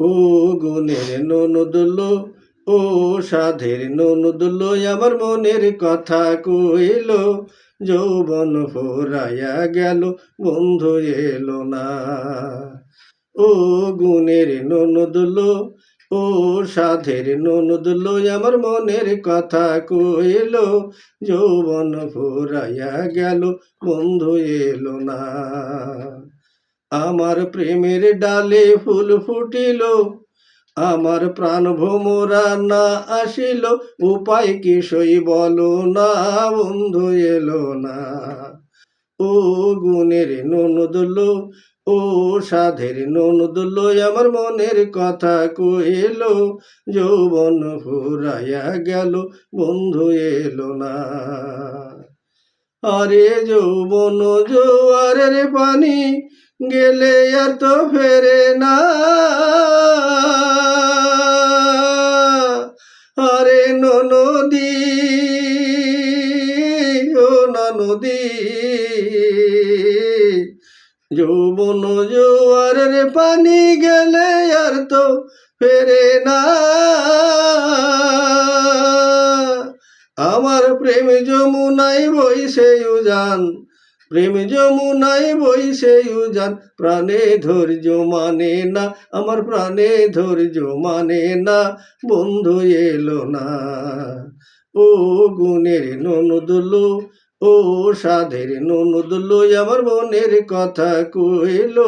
ও গুণের ননদুল ও সাধের ননদুল আমার মনের কথা কইল, যৌবন ফোরাইয়া গেল, বন্ধু এলো না। ও গুণের ননদুল ও সাধের ননদুল আমার মনের কথা কইল, যৌবন ফোরাইয়া গেল, বন্ধু এলো না। আমার প্রেমের ডালে ফুল ফুটিল, আমার প্রাণ ভোমরা না আসিল, উপায় কি সই বলো না, বন্ধু এলো না। ও গুণের ননদুল ও সাধের ননদুল আমার মনের কথা কইল, যৌবন ফুরাইয়া গেল, বন্ধু এলো না। আরে যৌবন জোয়ারের পানি গেলে আর তো ফেরে না। আরে নদী, ও নদী। যৌবন জোয়ারের পানি গেলে আর তো ফেরে না। আমার প্রেম যমুনাই বইসে উজান প্রেম যমুনাই বইসে উজান, প্রাণে ধৈর্য মানে না, আমার প্রাণে ধৈর্য মানে না, বন্ধু এলো না। ও গুণের ননদুলো ও সাধের ননদুলো আমার মনের কথা কইল,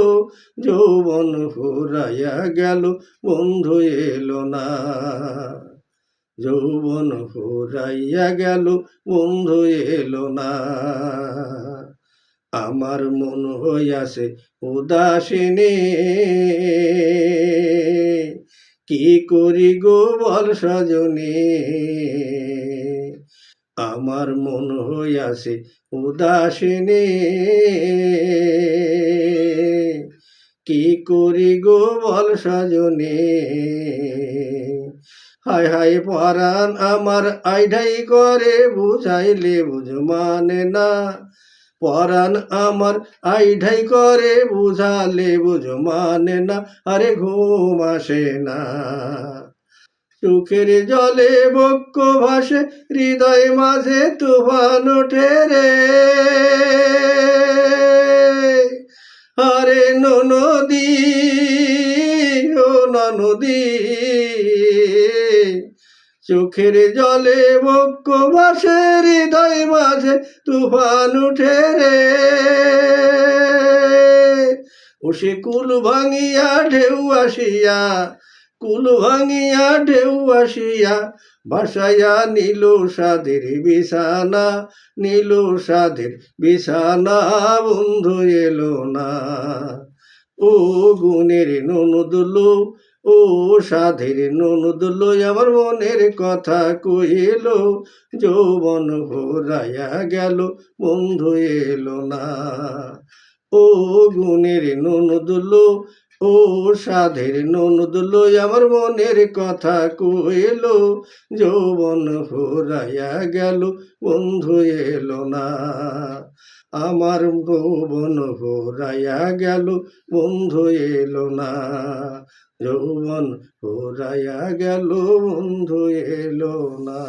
যৌবন ফুরাইয়া গেল, বন্ধু এলো না। যৌবন ফুরাইয়া গেল, বন্ধু এলো না। আমার মন হইয়াছে উদাসিনী। কি করি গো বল সজনী? আমার মন হইয়াছে উদাসিনী। কি করি গো বল সজনী? হায় হায় পরাণ, আমার আইডাই করে বুঝাইলে বুঝ মানে না। পরাণ আমার আই আইঢাই করে, বুঝালে বুঝ মানে না, আরে ঘুম আসে না। চোখের জলে বক্ষ ভাসে, হৃদয় মাঝে তুফান ওঠে রে। আরে নদী, ও নদী চোখের জলে বক্ষ ভাসে হৃদয় মাঝে তুফান উঠে রে। ও সে কুল ভাঙিয়া ঢেউ আসিয়া, কুল ভাঙিয়া ঢেউ আসিয়া ভাসাইয়া নীল সাদের বিছানা, নীল সাদের বিছানা, বন্ধু এলো না। ও গুণের ননদুলো ও সাধের লই আমার মনের কথা কহিল, যৌবন ভোরাইয়া গেল, বন্ধু এলো না। ও গুণের ননদুল ও সাধের ননদুল আমার মনের কথা কইল, যৌবন ভোরাইয়া গেল, বন্ধু এলো না। আমার যৌবন ভোরাইয়া গেল, বন্ধু এলো না। যৌবন ফুরাইয়া গেল, বন্ধু এলো না।